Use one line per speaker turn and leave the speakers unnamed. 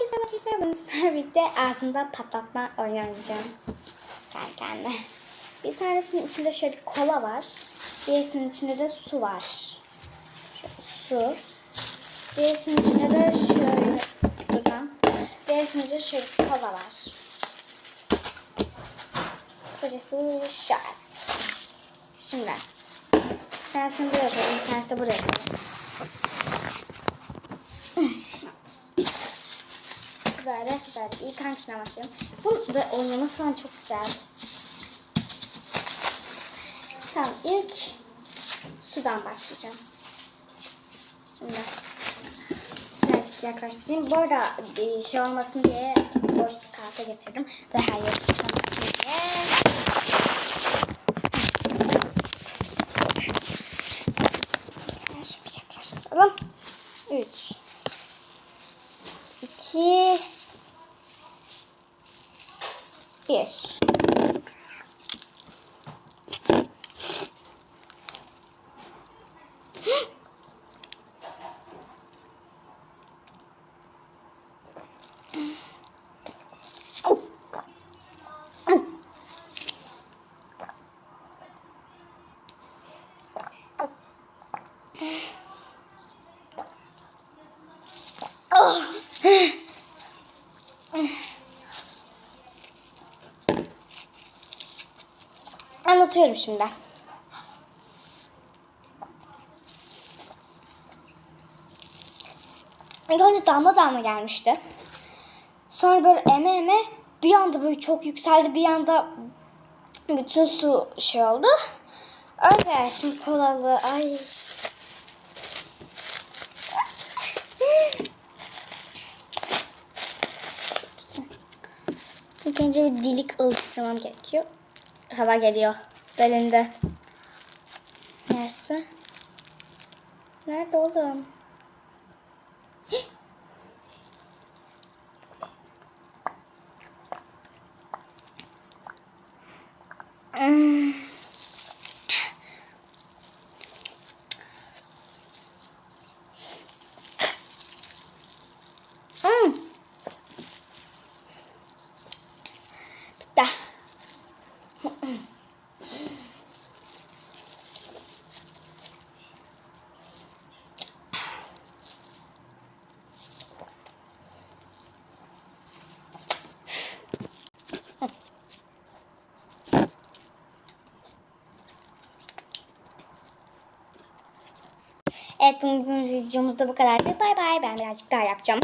Herkese arkadaşlar ben sizlerle birlikte ağzında patlatma oynayacağım. Kendi kendime. Bir tanesinin içinde şöyle kola var. Diğerisinin içinde de su var. Şöyle su. Diğerisinin içinde de şöyle buradan. Diğerisinin içinde şöyle kola var. Kısacası şöyle. Şimdi. Bir tanesini buraya koyayım. Bir buraya koyayım. Böyle böyle. İlk hangisinden başlayalım? Bu ve oynaması falan çok güzel. Tamam ilk sudan başlayacağım. Şimdi birazcık yaklaştırayım. Bu arada e, şey olmasın diye boş bir kahve getirdim. Ve her yer sıçramasın diye. Üç. İki. Bir. Anlatıyorum şimdi. İlk önce damla damla gelmişti. Sonra böyle eme eme bir anda böyle çok yükseldi. Bir anda bütün su şey oldu. Öyle şimdi kolalı. Ay. İlk önce bir dilik ılısırmam gerekiyor. Hava geliyor. Belinde. Neresi? Nerede oğlum? Bitti. Evet bugün videomuzda bu kadardı. Bay bay. Ben birazcık daha yapacağım.